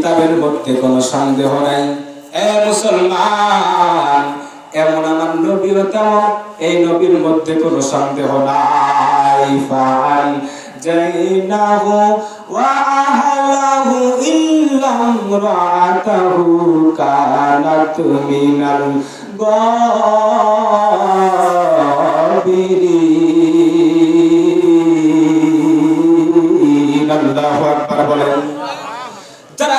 কিতাবের মধ্যে কোনো সন্দেহ নাই। এ মুসলমান এমন আমার নবীও তেমন এই নবীর মধ্যে কোনো সন্দেহ নাই। ফান জাইনাহু ওয়া আহলাহু ইল্লা ইমরাতাহু কানাত মিনাল গাবিরিন। আল্লাহু আকবার বলেন। যারা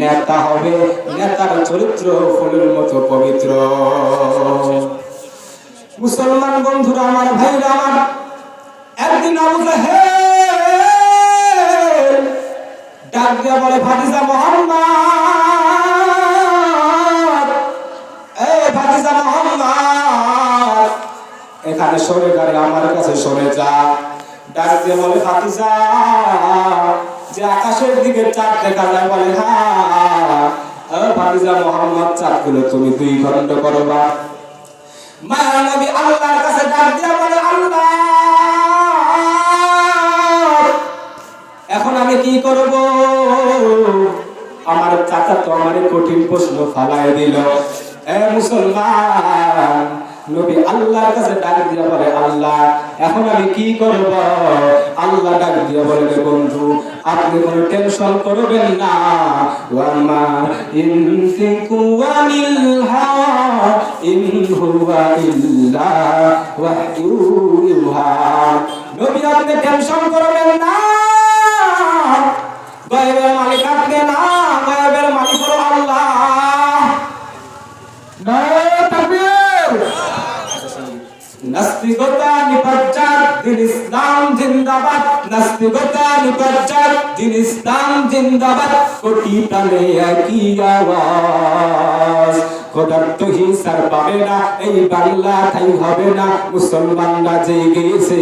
নেতা হবে, নেতার চরিত্র ফুলের মতো পবিত্র। মুসলমান বন্ধুরা, আমার ভাইরা, আমার একদিন আবু ডাক দিয়া বলে, ভাতিজা মোহাম্মদ, এ ভাতিজা মোহাম্মদ, এখানে সরে গাড়ি আমার কাছে সরে যা। ডাক দিয়ে বলে, ভাতিজা যে আকাশের দিকে চাঁদ দেখা বলে হ্যাঁ ভাতিজা মোহাম্মদ, চাঁদগুলো তুমি দুই খণ্ড করো বা। মায়া নবী আল্লাহর কাছে ডাক দিয়া বলে, আল্লাহ, এখন আমি কি করব? আমার চাচা তো আমার কঠিন প্রশ্ন ফালাই দিল। এ মুসলমান নবী আল্লাহর কাছে ডাক দিয়া বলে, আল্লাহ, এখন আমি কি করব? আল্লাহ ডাক দিয়া বলে বন্ধু, আপনি কোনো টেনশন করবেন না। ওয়ামা ইনতিকু আনিল হাওয়া ইল্লা ওয়াহয়ু নবী, আপনি টেনশন করবেন না। মালিক আপনি না গায়েবের মালিক হলো আল্লাহ নারায়ে তাকবীর নাস্তিকতা নিপজ্জাত দিন ইসলাম জিন্দাবাদ। নাস্তিকতা নিপজ্জাত দিন ইসলাম জিন্দাবাদ। কোটি তালে একই আওয়াজ। পাবে না, এই বাংলা তাই হবে না। মুসলমানরা জেগেছে